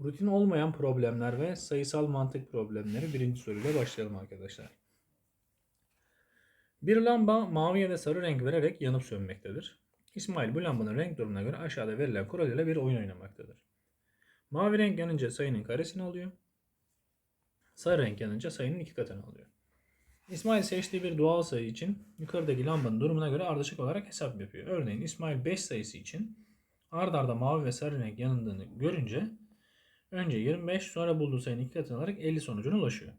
Rutin olmayan problemler ve sayısal mantık problemleri birinci soruyla başlayalım arkadaşlar. Bir lamba mavi ya da sarı renk vererek yanıp sönmektedir. İsmail bu lambanın renk durumuna göre aşağıda verilen kural ile bir oyun oynamaktadır. Mavi renk yanınca sayının karesini alıyor. Sarı renk yanınca sayının iki katını alıyor. İsmail seçtiği bir doğal sayı için yukarıdaki lambanın durumuna göre ardışık olarak hesap yapıyor. Örneğin İsmail 5 sayısı için ard arda mavi ve sarı renk yanındığını görünce önce 25 sonra bulduğu sayının iki katını alarak 50 sonucuna ulaşıyor.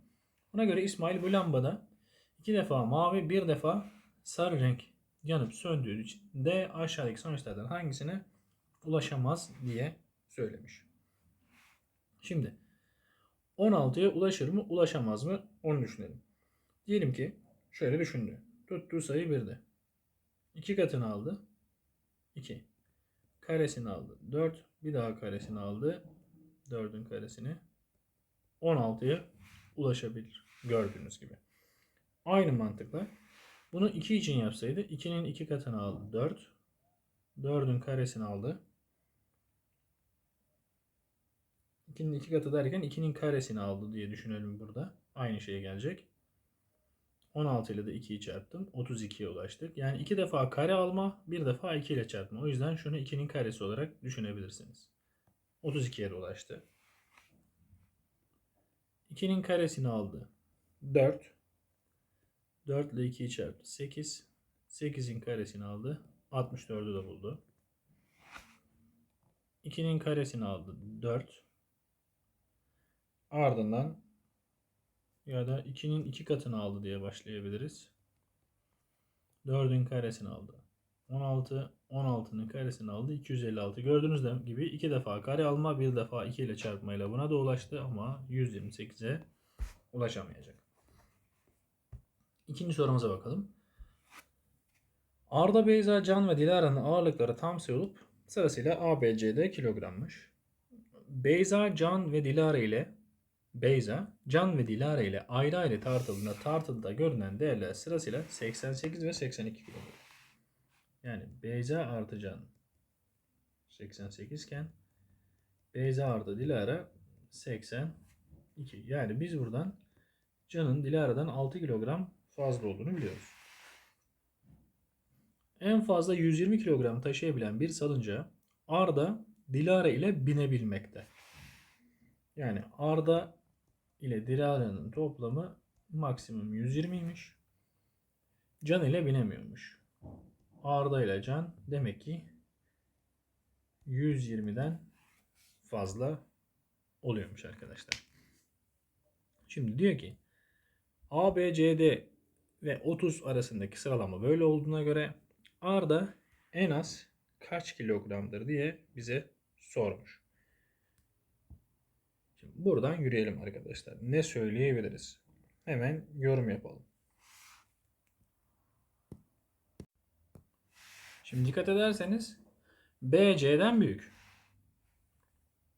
Buna göre İsmail bu lambada iki defa mavi bir defa sarı renk yanıp söndüğü için de aşağıdaki sonuçlardan hangisine ulaşamaz diye söylemiş. Şimdi 16'ya ulaşır mı ulaşamaz mı onu düşünelim. Diyelim ki şöyle düşündü. Tuttuğu sayı 1'de. 2 katını aldı. 2. Karesini aldı. 4. Bir daha karesini aldı. 4'ün karesini. 16'ya ulaşabilir. Gördüğünüz gibi. Aynı mantıkla bunu 2 için yapsaydı 2'nin 2 katını aldı. 4. 4'ün karesini aldı. 2'nin 2 katı derken 2'nin karesini aldı diye düşünelim burada. Aynı şeye gelecek. 16 ile de 2'yi çarptım. 32'ye ulaştık. Yani 2 defa kare alma, bir defa 2 ile çarpma. O yüzden şunu 2'nin karesi olarak düşünebilirsiniz. 32'ye de ulaştı. 2'nin karesini aldı. 4. 4 ile 2'yi çarptı. 8. 8'in karesini aldı. 64'ü de buldu. 2'nin karesini aldı. 4. Ardından ya da 2'nin 2 katını aldı diye başlayabiliriz. 4'ün karesini aldı. 16, 16'nın karesini aldı. 256. Gördüğünüz gibi iki defa kare alma, bir defa 2 ile çarpmayla buna da ulaştı ama 128'e ulaşamayacak. İkinci sorumuza bakalım. Arda, Beyza, Can ve Dilara'nın ağırlıkları tam sayı olup sırasıyla A, B, C'de kilogrammış. Beyza, Can ve Dilara ile Beyza, Can ve Dilara ile ayrı ayrı tartıldığında tartılıda görünen değerler sırasıyla 88 ve 82 kilogram. Yani Beyza artı Can 88 iken Beyza artı Dilara 82. Yani biz buradan Can'ın Dilara'dan 6 kilogram fazla olduğunu biliyoruz. En fazla 120 kilogram taşıyabilen bir salıncağa Arda Dilara ile binebilmekte. Yani Arda ile Dilara'nın toplamı maksimum 120'ymiş. Can ile binemiyormuş. Arda ile Can demek ki 120'den fazla oluyormuş arkadaşlar. Şimdi diyor ki A, B, C, D ve 30 arasındaki sıralama böyle olduğuna göre Arda en az kaç kilogramdır diye bize sormuş. Şimdi buradan yürüyelim arkadaşlar. Ne söyleyebiliriz? Hemen yorum yapalım. Şimdi dikkat ederseniz B C'den büyük.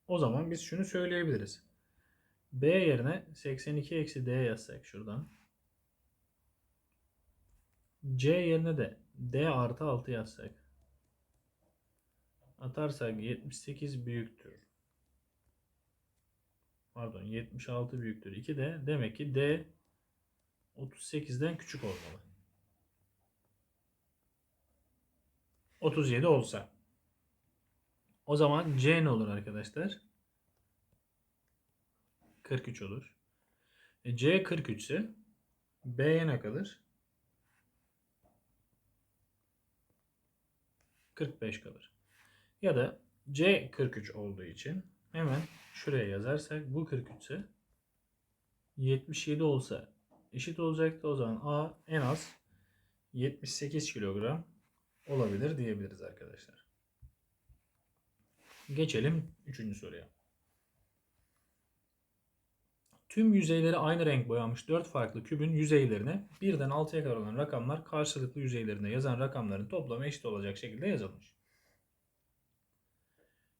O zaman biz şunu söyleyebiliriz. B yerine 82 eksi D yazsak şuradan. C yerine de D artı 6 yazsak. Atarsak 78 büyüktür. Pardon 76 büyüktür. 2 de demek ki D 38'den küçük olmalı. 37 olsa. O zaman C ne olur arkadaşlar? 43 olur. E C 43 ise B'ye ne kalır? 45 kalır. Ya da C 43 olduğu için hemen şuraya yazarsak bu 43 ise 77 olsa eşit olacaktı. O zaman A en az 78 kilogram olabilir diyebiliriz arkadaşlar. Geçelim 3. soruya. Tüm yüzeyleri aynı renk boyanmış 4 farklı kübün yüzeylerine birden 6'ya kadar olan rakamlar karşılıklı yüzeylerinde yazan rakamların toplamı eşit olacak şekilde yazılmış.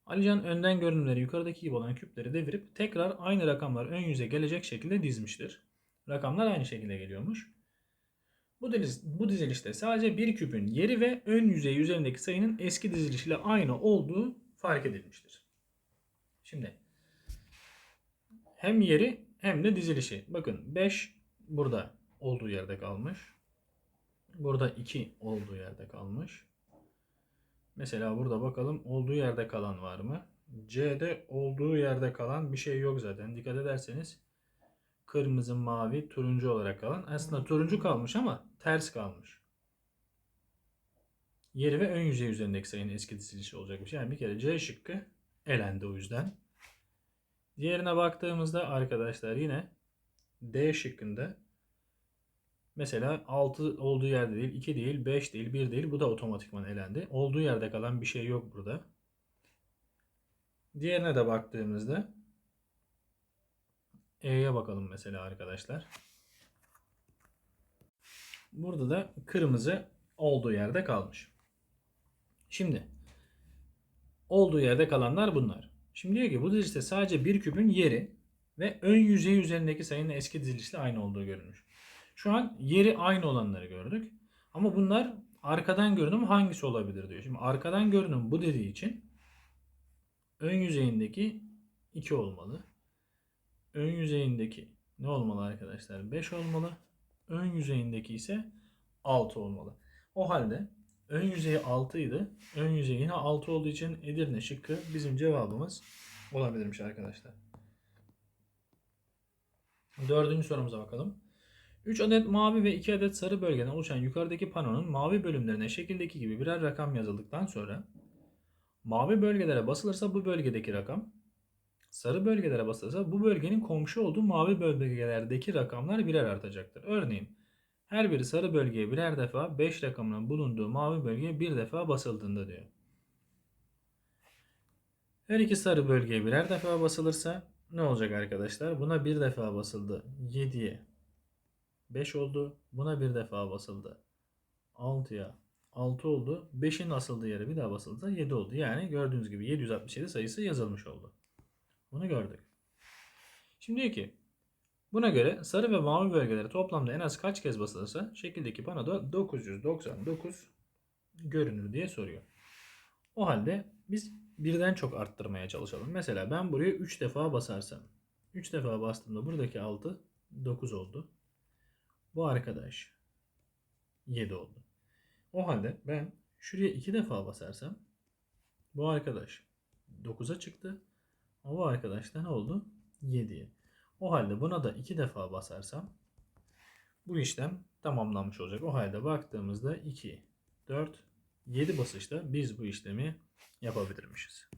Alican önden görünümleri yukarıdaki gibi olan küpleri devirip tekrar aynı rakamlar ön yüze gelecek şekilde dizmiştir. Rakamlar aynı şekilde geliyormuş. Bu, diziz, bu dizilişte sadece bir küpün yeri ve ön yüzeyi üzerindeki sayının eski dizilişiyle aynı olduğu fark edilmiştir. Şimdi hem yeri hem de dizilişi. Bakın 5 burada olduğu yerde kalmış. Burada 2 olduğu yerde kalmış. Mesela burada bakalım olduğu yerde kalan var mı? C'de olduğu yerde kalan bir şey yok zaten. Dikkat ederseniz kırmızı, mavi, turuncu olarak kalan. Aslında turuncu kalmış ama ters kalmış. Yeri ve ön yüzey üzerindeki sayının eski dizilişi olacakmış. Yani bir kere C şıkkı elendi o yüzden. Diğerine baktığımızda arkadaşlar yine D şıkkında mesela 6 olduğu yerde değil, 2 değil, 5 değil, 1 değil. Bu da otomatikman elendi. Olduğu yerde kalan bir şey yok burada. Diğerine de baktığımızda E'ye bakalım mesela arkadaşlar. Burada da kırmızı olduğu yerde kalmış. Şimdi olduğu yerde kalanlar bunlar. Şimdi diyor ki bu dizilişte sadece bir küpün yeri ve ön yüzeyi üzerindeki sayının eski dizilişle aynı olduğu görülmüş. Şu an yeri aynı olanları gördük. Ama bunlar arkadan görünüm hangisi olabilir diyor. Şimdi arkadan görünüm bu dediği için ön yüzeyindeki 2 olmalı. Ön yüzeyindeki ne olmalı arkadaşlar? 5 olmalı. Ön yüzeyindeki ise 6 olmalı. O halde ön yüzeyi 6 idi. Ön yüzeyi yine 6 olduğu için Edirne şıkkı bizim cevabımız olabilirmiş arkadaşlar. Dördüncü sorumuza bakalım. 3 adet mavi ve 2 adet sarı bölgeden oluşan yukarıdaki panonun mavi bölümlerine şekildeki gibi birer rakam yazıldıktan sonra mavi bölgelere basılırsa bu bölgedeki rakam, sarı bölgelere basılırsa bu bölgenin komşu olduğu mavi bölgelerdeki rakamlar birer artacaktır. Örneğin her bir sarı bölgeye birer defa 5 rakamının bulunduğu mavi bölgeye bir defa basıldığında diyor. Her iki sarı bölgeye birer defa basılırsa ne olacak arkadaşlar? Buna bir defa basıldı. 7'ye 5 oldu. Buna bir defa basıldı. 6'ya 6 oldu. 5'in asıldığı yere bir daha basıldı. 7 oldu. Yani gördüğünüz gibi 767 sayısı yazılmış oldu. Bunu gördük. Şimdi diyor ki buna göre sarı ve mavi bölgelere toplamda en az kaç kez basılırsa şekildeki panoda 999 görünür diye soruyor. O halde biz birden çok arttırmaya çalışalım. Mesela ben buraya 3 defa basarsam. 3 defa bastığımda buradaki 6 9 oldu. Bu arkadaş 7 oldu. O halde ben şuraya 2 defa basarsam bu arkadaş 9'a çıktı. Ama bu arkadaş da ne oldu? 7'ye. O halde buna da 2 defa basarsam bu işlem tamamlanmış olacak. O halde baktığımızda 2, 4, 7 basışta biz bu işlemi yapabilirmişiz.